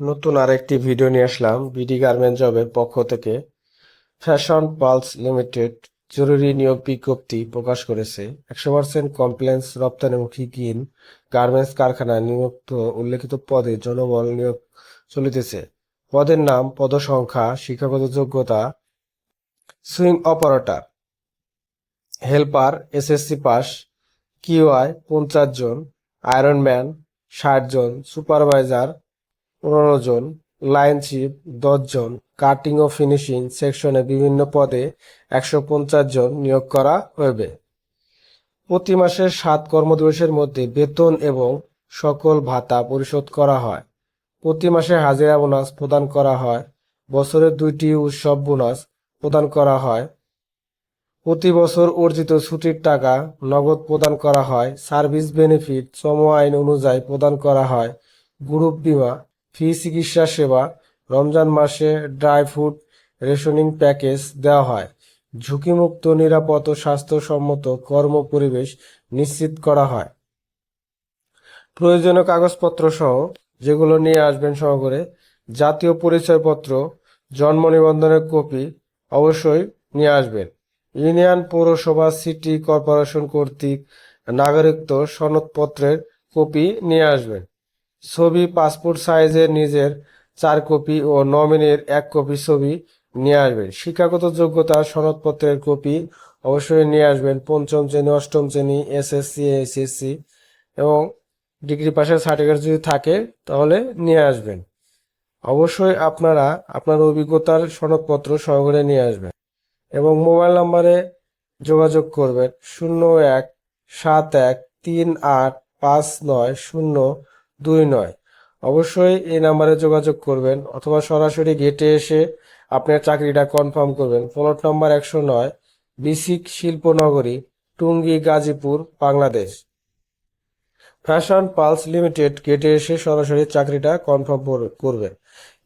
নতুন আরেকটি ভিডিও নিয়ে আসলাম, বিডি গার্মেন্ট জবের পক্ষ থেকে। ফ্যাশন পালস লিমিটেড জরুরি নিয়োগ বিজ্ঞপ্তি প্রকাশ করেছে। একশো পার্সেন্ট কমপ্লেন্স রপ্তানিমুখী গিন গার্মেন্টস কারখানায় নিযুক্ত উল্লেখিত পদে জনবল নিয়োগ চলিতেছে। পদের নাম, পদসংখ্যা, শিক্ষাগত যোগ্যতা, sewing operator, helper, SSC pass, QI, পঞ্চাশ জন আয়রনম্যান ষাট জন, সুপারভাইজার পনেরো জন, লাইন চিফ দশ জন, কাটিং ও ফিনিশিং সেকশনে বিভিন্ন পদে একশো পঞ্চাশ জন নিয়োগ করা হবে প্রতি মাসের সাত কর্মদিবসের মধ্যে বেতন এবং সকল ভাতা পরিশোধ করা হয়। প্রতি মাসে হাজিরা বোনাস প্রদান করা হয়। বছরে দুইটি উৎসব বোনাস প্রদান করা হয়। প্রতি বছর অর্জিত ছুটির টাকা নগদ প্রদান করা হয়। সার্ভিস বেনিফিট শ্রম আইন অনুযায়ী প্রদান করা হয়। গ্রুপ বিমা ফ্রি চিকিৎসা সেবা, রমজান মাসে ড্রাই ফ্রুট রেশনিং প্যাকেজ দেওয়া হয়। ঝুঁকিমুক্ত, নিরাপদ ও স্বাস্থ্যসম্মত কর্ম পরিবেশ নিশ্চিত করা হয়। প্রয়োজনীয় কাগজপত্র সহ যেগুলো নিয়ে আসবেন সহকারে জাতীয় পরিচয়পত্র, জন্ম নিবন্ধনের কপি অবশ্যই নিয়ে আসবেন। ইউনিয়ন পৌরসভা, সিটি কর্পোরেশন কর্তৃক নাগরিকত্ব সনদপত্রের কপি নিয়ে আসবেন। ছবি, পাসপোর্ট সাইজের নিজের চার কপি ও নমিনির এক কপি ছবি নিয়ে আসবেন। শিক্ষাগত যোগ্যতা, সনদপত্রের কপি অবশ্যই নিয়ে আসবেন। পঞ্চম শ্রেণি, অষ্টম শ্রেণি, এসএসসি এসএসসি এবং ডিগ্রি পাশের সার্টিফিকেট যদি থাকে, তাহলে নিয়ে আসবেন। অবশ্যই আপনারা আপনার অভিজ্ঞতার সনদপত্র সহকারে নিয়ে আসবেন এবং মোবাইল নম্বরে যোগাযোগ করবেন। শূন্য এক সাত এক তিন আট পাঁচ নয় শূন্য দুই নয়। অবশ্যই এই নাম্বারে যোগাযোগ করবেন অথবা সরাসরি গেটে এসে আপনার চাকরিটা কনফার্ম করবেন। প্লট নম্বর একশো নয় BSCIC শিল্পনগরী Tongi Gazipur Bangladesh fashion pulse limited গেটে এসে সরাসরি চাকরিটা কনফার্ম করবেন।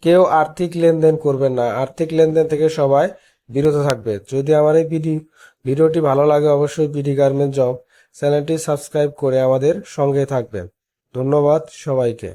কেউ আর্থিক লেনদেন করবেন না। আর্থিক লেনদেন থেকে সবাই বিরত থাকবে। যদি আমার এই ভিডিও ভিডিওটি ভালো লাগে, অবশ্যই বিডি গার্মেন্ট জব চ্যানেলটি সাবস্ক্রাইব করে আমাদের সঙ্গে থাকবেন। ধন্যবাদ সবাইকে।